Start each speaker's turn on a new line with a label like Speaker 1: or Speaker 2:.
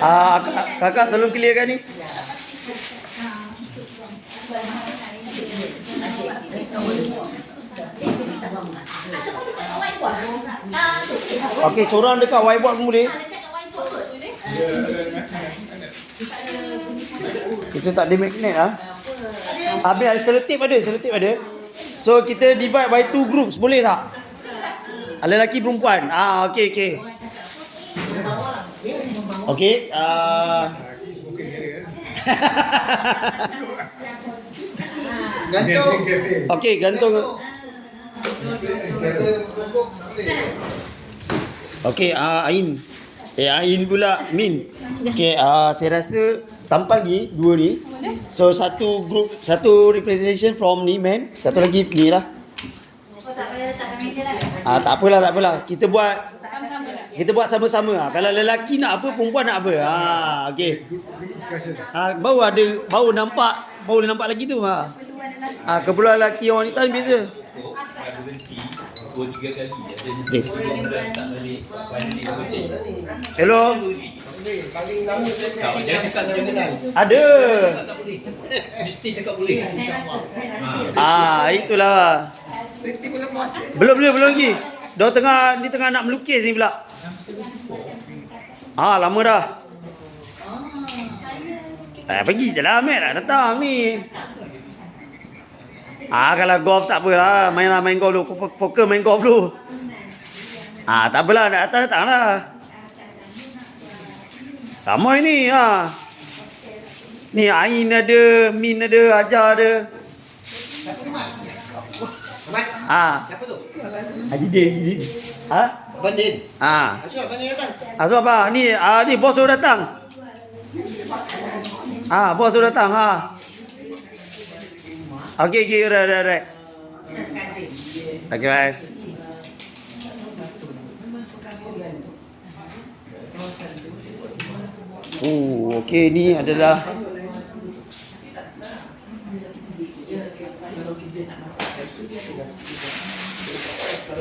Speaker 1: Ah, kakak, tolong clearkan ni. Okey, seorang dekat whiteboard pun boleh. Kita tak ada magnet ah. Habis ada selotip ada, selotip ada. So kita divide by two groups, boleh tak? Ada lelaki perempuan. Ah, okey okey. Okey, ah
Speaker 2: Gantung.
Speaker 1: okey gantung. Okey, ah Ain. Eh Ain pula Min. Okey, ah saya rasa tampal ni dua ni. So satu group satu representation from ni man, satu lagi ni lah. Ah tak apalah tak apalah. Kita buat kita buat sama-sama ah. Kalau lelaki nak apa, perempuan nak apa. Ah okey. Ah baru ada baru nampak baru nampak lagi tu ha. Ah keperluan lelaki orang wanita ni beza.
Speaker 3: dia betul
Speaker 1: Hello.
Speaker 3: tak jangan cakap jangan
Speaker 1: Ada.
Speaker 3: cakap tak boleh mesti cakap boleh
Speaker 1: Ah itulah. Belum belum belum lagi. Dia tengah ni tengah nak melukis ni pula. Ah lama dah. Eh pergi je lah Mat nak datang ni. Ah kalau golf tak apalah, mainlah main golf dulu. Fo- Fokus main golf dulu. Ah tak apalah nak datang datang lah. Ramai ni ha. Ni Ain ada, Min ada, Ajar ada. Ah,
Speaker 2: Siapa tu?
Speaker 1: Haji Din, Haji Din. Ha?
Speaker 2: Abang Din.
Speaker 1: Ah.
Speaker 2: Asal abang Din datang?
Speaker 1: So apa? Ni ah ni bos suruh datang. Ah, bos suruh datang ha. Okey, okey, right, right, right. Okey, bye. Oh, okey ni adalah Gracias, señor.